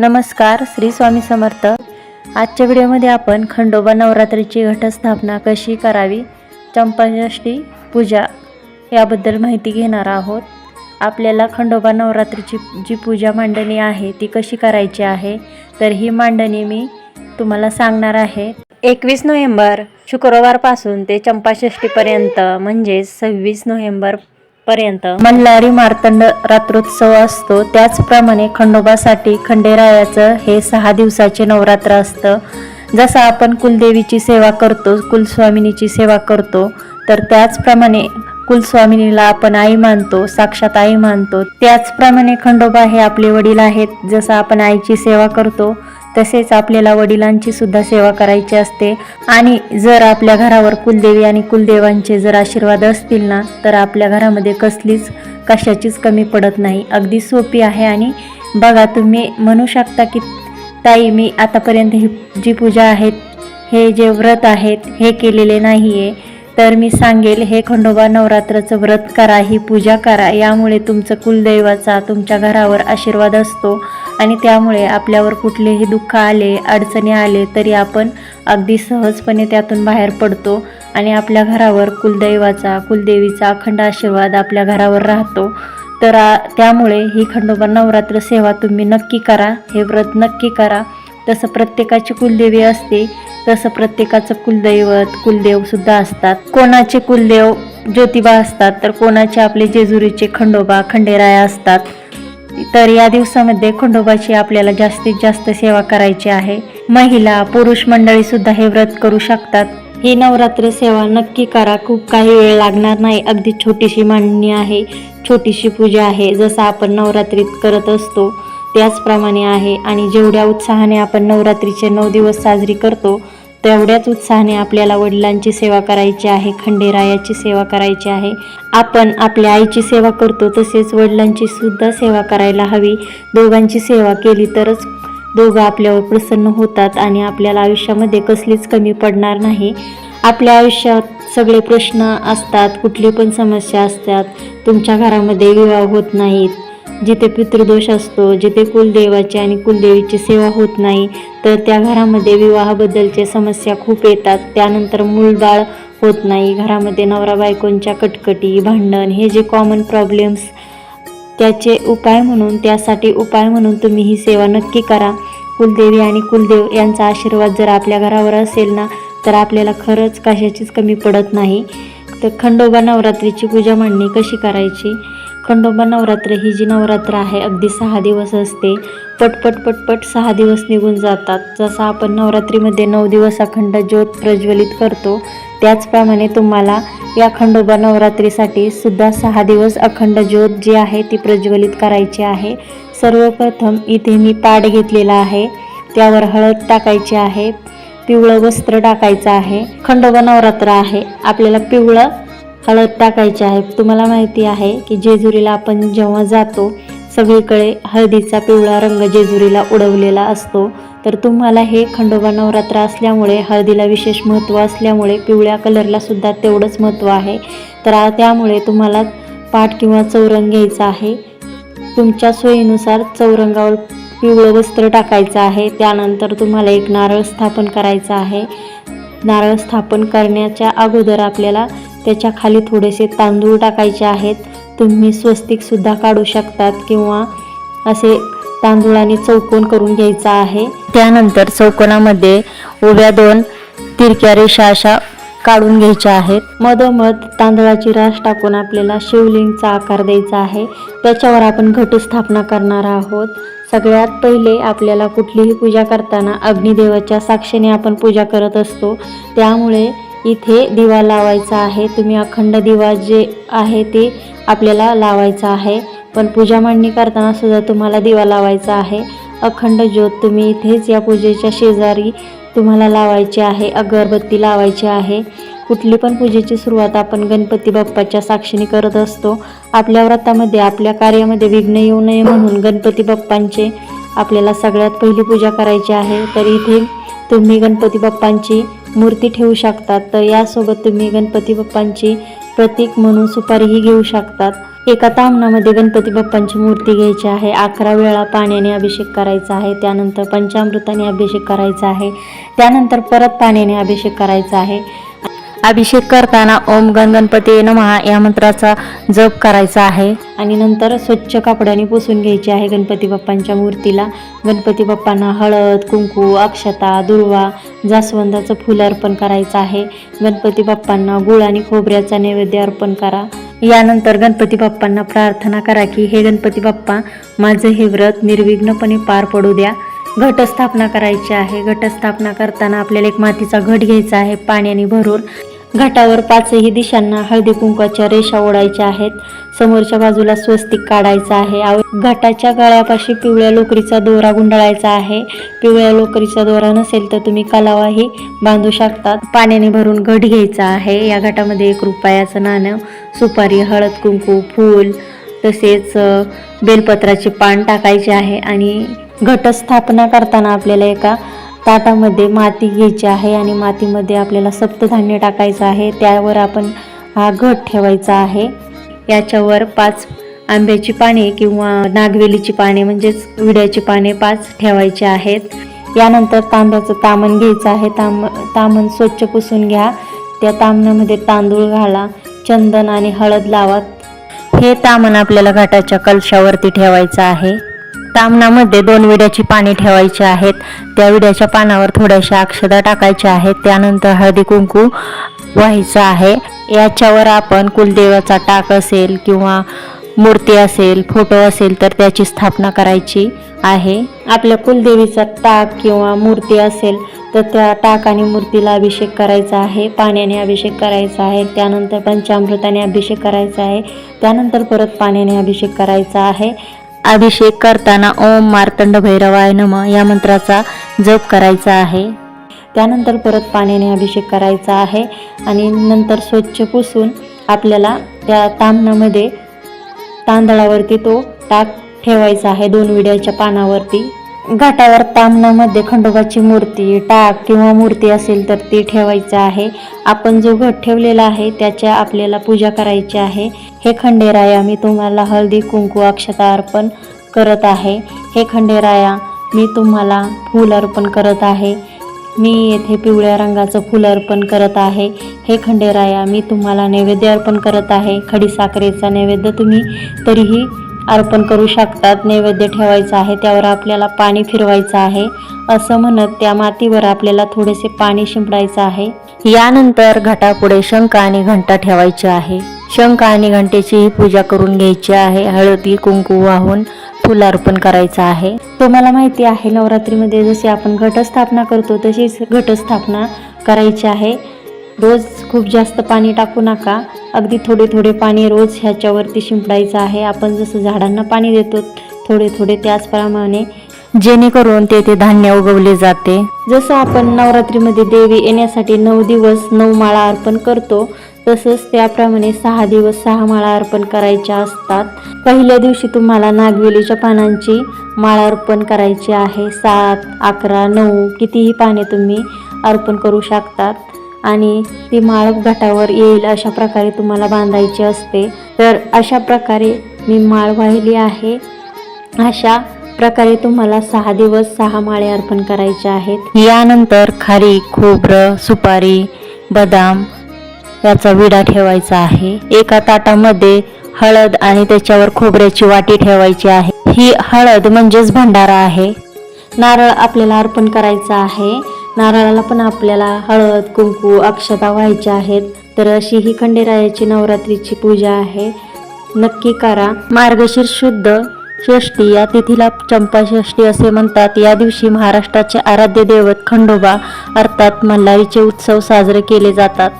नमस्कार श्री स्वामी समर्थ. आजच्या व्हिडिओमध्ये आपण खंडोबा नवरात्रीची घटस्थापना कशी करावी चंपाषष्ठी पूजा याबद्दल माहिती घेणार आहोत. आपल्याला खंडोबा नवरात्रीची जी पूजा मांडणी आहे ती कशी करायची आहे तर ही मांडणी मी तुम्हाला सांगणार आहे. एकवीस नोव्हेंबर शुक्रवारपासून ते चंपाषष्ठीपर्यंत म्हणजे सव्वीस नोव्हेंबर पर्यंत मल्हारी मार्तंड रात्रोत्सव असतो. त्याचप्रमाणे खंडोबासाठी खंडेरायाचं हे सहा दिवसाचे नवरात्र असतं. जसं आपण कुलदेवीची सेवा करतो कुलस्वामिनीची सेवा करतो तर त्याचप्रमाणे कुलस्वामिनीला आपण आई मानतो साक्षात आई मानतो. त्याचप्रमाणे खंडोबा हे आपले वडील आहेत. जसं आपण आईची सेवा करतो तसेच आपल्याला वडिलांची सुद्धा सेवा करायची असते. आणि जर आपल्या घरावर कुलदेवी आणि कुलदेवांचे जर आशीर्वाद असतील ना तर आपल्या घरामध्ये कसलीच कशाचीच कमी पडत नाही. अगदी सोपी आहे आणि बघा तुम्ही म्हणू शकता की ताई मी आतापर्यंत ही जी पूजा आहेत हे जे व्रत आहेत हे केलेले नाही आहे तर मी सांगेल हे खंडोबा नवरात्राचं व्रत करा ही पूजा करा. यामुळे तुमचं कुलदैवाचा तुमच्या घरावर आशीर्वाद असतो आणि त्यामुळे आपल्यावर कुठलेही दुःख आले अडचणी आले तरी आपण अगदी सहजपणे त्यातून बाहेर पडतो आणि आपल्या घरावर कुलदैवाचा कुलदेवीचा अखंड आशीर्वाद आपल्या घरावर राहतो. तर त्यामुळे ही खंडोबा नवरात्र सेवा तुम्ही नक्की करा हे व्रत नक्की करा. तसं प्रत्येकाची कुलदेवी असते. तसं प्रत्येकाचं कुलदैवत कुलदेव सुद्धा असतात. कोणाचे कुलदेव ज्योतिबा असतात तर कोणाचे आपले जेजुरीचे खंडोबा खंडेराया असतात. तर या दिवसामध्ये खंडोबाची आपल्याला जास्तीत जास्त सेवा करायची आहे. महिला पुरुष मंडळी सुद्धा हे व्रत करू शकतात. ही नवरात्र सेवा नक्की करा. खूप काही वेळ लागणार नाही. अगदी छोटीशी मांडणी आहे. छोटीशी पूजा आहे. जसं आपण नवरात्रीत करत असतो. त्याचप्रमाणे आहे. आणि जेवढ्या उत्साहाने आपण नवरात्रीचे नऊ दिवस साजरी करतो तेवढ्याच उत्साहाने आपल्याला वडिलांची सेवा करायची आहे खंडेरायाची सेवा करायची आहे. आपण आपल्या आईची सेवा करतो तसेच वडिलांची सुद्धा सेवा करायला हवी. दोघांची सेवा केली तरच दोघं आपल्यावर प्रसन्न होतात आणि आपल्याला आयुष्यामध्ये कसलीच कमी पडणार नाही. आपल्या आयुष्यात सगळे प्रश्न असतात कुठली पण समस्या असतात तुमच्या घरामध्ये विवाह होत नाहीत. जिथे पितृदोष असतो जिथे कुलदेवाची आणि कुलदेवीची सेवा होत नाही तर त्या घरामध्ये विवाहाबद्दलच्या समस्या खूप येतात. त्यानंतर मूलबाळ होत नाही. घरामध्ये नवरा बायकोंच्या कटकटी भांडण हे जे कॉमन प्रॉब्लेम्स त्याचे उपाय म्हणून त्यासाठी उपाय म्हणून तुम्ही ही सेवा नक्की करा. कुलदेवी आणि कुलदेव यांचा आशीर्वाद जर आपल्या घरावर असेल ना तर आपल्याला खरंच कशाचीच कमी पडत नाही. तर खंडोबा नवरात्रीची पूजा मांडणी कशी करायची? खंडोबा नवरात्र ही जी नवरात्र आहे अगदी सहा दिवस असते. पटपट पटपट सहा दिवस निघून जातात. जसं आपण नवरात्रीमध्ये नऊ दिवस अखंड ज्योत प्रज्वलित करतो त्याचप्रमाणे तुम्हाला या खंडोबा नवरात्रीसाठी सुद्धा सहा दिवस अखंड ज्योत जी आहे ती प्रज्वलित करायची आहे. सर्वप्रथम इथे मी पाड घेतलेला आहे. त्यावर हळद टाकायची आहे. पिवळं वस्त्र टाकायचं आहे. खंडोबा नवरात्र आहे. आपल्याला पिवळं हळद टाकायची आहे. तुम्हाला माहिती आहे की जेजुरीला आपण जेव्हा जातो सगळीकडे हळदीचा पिवळा रंग जेजुरीला उडवलेला असतो. तर तुम्हाला हे खंडोबा नवरात्र असल्यामुळे हळदीला विशेष महत्त्व असल्यामुळे पिवळ्या कलरला सुद्धा तेवढंच महत्त्व आहे. तर त्यामुळे तुम्हाला पाठ किंवा चौरंग घ्यायचा आहे. तुमच्या सोयीनुसार चौरंगावर पिवळं वस्त्र टाकायचं आहे. त्यानंतर तुम्हाला एक नारळ स्थापन करायचं आहे. नारळ स्थापन करण्याच्या अगोदर आपल्याला त्याच्याखाली थोडेसे तांदूळ टाकायचे आहेत. तुम्ही स्वस्तिकसुद्धा काढू शकतात किंवा असे तांदूळाने चौकोन करून घ्यायचा आहे. त्यानंतर चौकोनामध्ये उभ्या दोन तिरक्या रेषा अशा काढून घ्यायच्या आहेत. मधोमध तांदळाची रास टाकून आपल्याला शिवलिंगचा आकार द्यायचा आहे. त्याच्यावर आपण घटस्थापना करणार आहोत. सगळ्यात पहिले आपल्याला कुठलीही पूजा करताना अग्निदेवाच्या साक्षीने आपण पूजा करत असतो. त्यामुळे इथे दिवा लावायचा आहे. तुम्ही अखंड दिवा जे आहे ते आपल्याला लावायचा आहे. पण पूजा मांडणी करताना सुद्धा तुम्हाला दिवा लावायचा आहे. अखंड ज्योत तुम्ही इथेच या पूजेच्या शेजारी तुम्हाला लावायची आहे. अगरबत्ती लावायची आहे. कुठली पण पूजेची सुरुवात आपण गणपती बाप्पाच्या साक्षीने करत असतो. आपल्या व्रतामध्ये आपल्या कार्यामध्ये विघ्न येऊ नये म्हणून गणपती बाप्पांचे आपल्याला सगळ्यात पहिली पूजा करायची आहे. तर इथे तुम्ही गणपती बाप्पांची मूर्ती ठेवू शकतात. तर यासोबत तुम्ही गणपती बाप्पांची प्रतीक म्हणून सुपारीही घेऊ शकतात. एका तामणामध्ये गणपती बाप्पांची मूर्ती घ्यायची आहे. अकरा वेळा पाण्याने अभिषेक करायचा आहे. त्यानंतर पंचामृताने अभिषेक करायचा आहे. त्यानंतर परत पाण्याने अभिषेक करायचा आहे. अभिषेक करताना ओम गण गणपती नमहा या मंत्राचा जप करायचा आहे. आणि नंतर स्वच्छ कपड्याने पुसून घ्यायची आहे गणपती बाप्पांच्या मूर्तीला. गणपती बाप्पांना हळद कुंकू अक्षता दुर्वा जास्वंदाचं फुल अर्पण करायचं आहे. गणपती बाप्पांना गुळ आणि खोबऱ्याचा नैवेद्य अर्पण करा. यानंतर गणपती बाप्पांना प्रार्थना करा की हे गणपती बाप्पा माझं हे व्रत निर्विघ्नपणे पार पडू द्या. घटस्थापना करायची आहे. घटस्थापना करताना आपल्याला एक मातीचा घट घ्यायचा आहे. पाण्याने भरून घाटावर पाचही दिशांना हळदी कुंकाच्या रेषा ओढायच्या आहेत. समोरच्या बाजूला स्वस्तिक काढायचा आहे. घाटाच्या गळ्यापाशी पिवळ्या लोकरीचा दोरा गुंडाळायचा आहे. पिवळ्या लोकरीचा दोरा नसेल तर तुम्ही कलावाही बांधू शकतात. पाण्याने भरून घट घ्यायचा आहे. या घाटामध्ये एक रुपयाचं नाणं सुपारी हळद कुंकू फूल तसेच बेलपत्राचे पान टाकायचे आहे आणि घटस्थापना करताना आपल्याला एका ताटामध्ये माती घ्यायची आहे आणि मातीमध्ये आपल्याला सप्तधान्य टाकायचं आहे. त्यावर आपण हा घट ठेवायचा आहे. याच्यावर पाच आंब्याची पाने किंवा नागवेलीची पाने म्हणजेच विड्याची पाने पाच ठेवायची आहेत. यानंतर तांब्याचं तामण घ्यायचं आहे. ताम तामण स्वच्छ पुसून घ्या. त्या तामणामध्ये तांदूळ घाला चंदन आणि हळद लावा. हे तामण आपल्याला घाटाच्या कलशावरती ठेवायचं आहे. तामणामध्ये दोन विड्याची पाने ठेवायची आहेत. त्या विड्याच्या पानावर थोड्याशा अक्षदा टाकायच्या आहेत. त्यानंतर हळदी कुंकू व्हायचं आहे. याच्यावर आपण कुलदेवाचा टाक असेल किंवा मूर्ती असेल फोटो असेल तर त्याची स्थापना करायची आहे. आपल्या कुलदेवीचा टाक किंवा मूर्ती असेल तर त्या टाक आणि मूर्तीला अभिषेक करायचा आहे. पाण्याने अभिषेक करायचा आहे. त्यानंतर पंचामृताने अभिषेक करायचा आहे. त्यानंतर परत पाण्याने अभिषेक करायचा आहे. अभिषेक करताना ओम मार्तंड भैरवाय नम या मंत्राचा जप करायचा आहे. त्यानंतर परत पाण्याने अभिषेक करायचा आहे आणि नंतर स्वच्छ पुसून आपल्याला त्या तांबणामध्ये तांदळावरती तो टाक ठेवायचा आहे. दोन विड्याच्या पानावरती. घाटावर तामणामध्ये खंडोबाची मूर्ती टाक किंवा मूर्ती असेल तर ती ठेवायचं आहे. आपण जो घट ठेवलेला आहे त्याच्या आपल्याला पूजा करायची आहे. हे खंडेराया मी तुम्हाला हळदी कुंकू अक्षता अर्पण करत आहे. हे खंडेराया मी तुम्हाला फूल अर्पण करत आहे. मी येथे पिवळ्या रंगाचं फूल अर्पण करत आहे. हे खंडेराया मी तुम्हाला नैवेद्य अर्पण करत आहे. खडीसाखरेचा नैवेद्य तुम्ही तरीही अर्पण करू शकतात. नैवेद्य ठेवायचा आहे त्यावर आपल्याला पाणी फिरवायचं आहे. असं म्हणत त्या मातीवर आपल्याला थोडेसे पाणी शिंपडायचं आहे. यानंतर घटापुढे शंख आणि घंटा ठेवायचे आहे. शंख आणि घंटेचीही पूजा करून घ्यायची आहे. हळदी कुंकू वाहून फुल अर्पण करायचं आहे. तुम्हाला माहिती आहे नवरात्रीमध्ये जशी आपण घटस्थापना करतो तशीच घटस्थापना करायची आहे. रोज खूप जास्त पाणी टाकू नका. अगदी थोडे थोडे पाणी रोज ह्याच्यावरती शिंपडायचं आहे. आपण जसं झाडांना पाणी देतो थोडे थोडे त्याचप्रमाणे जेणेकरून तेथे धान्य उगवले जाते. जसं आपण नवरात्रीमध्ये देवी येण्यासाठी नऊ दिवस नऊ माळा अर्पण करतो तसंच त्याप्रमाणे सहा दिवस सहा माळा अर्पण करायच्या असतात. पहिल्या दिवशी तुम्हाला नागवेलीच्या पानांची माळा अर्पण करायची आहे. सात अकरा नऊ कितीही पाने तुम्ही अर्पण करू शकतात. आणि ती माळ घाटावर येईल अशा प्रकारे तुम्हाला बांधायची असते. तर अशा प्रकारे मी माळ वाहिली आहे. अशा प्रकारे तुम्हाला सहा दिवस सहा माळे अर्पण करायचे आहेत. यानंतर खारी खोबरं सुपारी बदाम याचा विडा ठेवायचा आहे. एका ताटामध्ये हळद आणि त्याच्यावर खोबऱ्याची वाटी ठेवायची आहे. ही हळद म्हणजेच भंडारा आहे. नारळ आपल्याला अर्पण करायचा आहे. नारळाला पण आपल्याला हळद कुंकू अक्षता व्हायच्या आहेत. तर अशी ही खंडेरायाची नवरात्रीची पूजा आहे. नक्की करा. मार्गशीर्ष शुद्ध षष्टी या तिथीला चंपाषष्ठी असे म्हणतात. या दिवशी महाराष्ट्राचे आराध्य दैवत खंडोबा अर्थात मल्हारीचे उत्सव साजरे केले जातात.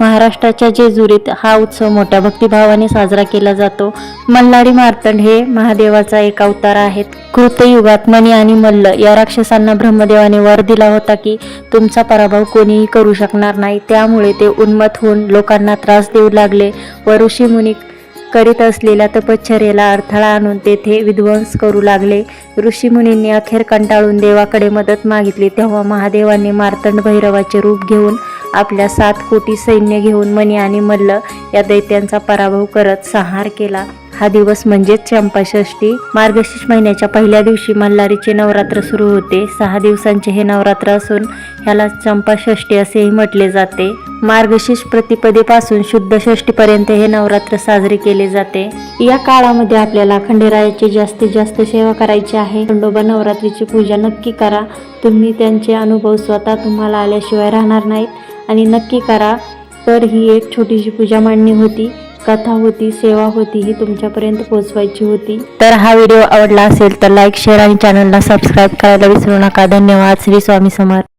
महाराष्ट्राच्या जेजुरीत हा उत्सव मोठ्या भक्तिभावाने साजरा केला जातो. मल्हारी मार्तंड हे महादेवाचा एक अवतार आहेत. कृतयुगात मणी आणि मल्ल या राक्षसांना ब्रह्मदेवाने वर दिला होता की तुमचा पराभव कोणीही करू शकणार नाही. त्यामुळे ते उन्मत होऊन लोकांना त्रास देऊ लागले. व ऋषीमुनी करीत असलेल्या तपश्चर्येला अडथळा आणून तेथे विध्वंस करू लागले. ऋषीमुनींनी अखेर कंटाळून देवाकडे मदत मागितली. तेव्हा महादेवांनी मार्तंड भैरवाचे रूप घेऊन आपल्या सात कोटी सैन्य घेऊन मणी आणि मल्ल या दैत्यांचा पराभव करत संहार केला. हा दिवस म्हणजेच चंपाषष्ठी. मार्गशीर्ष महिन्याच्या पहिल्या दिवशी मल्हारीचे नवरात्र सुरू होते. सहा दिवसांचे हे नवरात्र असून ह्याला चंपाषष्ठी असेही म्हटले जाते. मार्गशीर्ष प्रतिपदेपासून शुद्ध षष्टीपर्यंत हे नवरात्र साजरे केले जाते. या काळामध्ये आपल्याला खंडेरायाची जास्तीत जास्त सेवा करायची आहे. खंडोबा नवरात्रीची पूजा नक्की करा. तुम्ही त्यांचे अनुभव स्वतः तुम्हाला आल्याशिवाय राहणार नाहीत. आणि नक्की करा तर ही एक छोटीशी पूजा मांडणी होती. कथा होती सेवा होती ही तुमच्यापर्यंत पोहोचवायची होती. तर हा व्हिडिओ आवडला असेल तर लाईक शेअर आणि चॅनलला सबस्क्राईब करायला विसरू नका. धन्यवाद. श्री स्वामी समर्थ.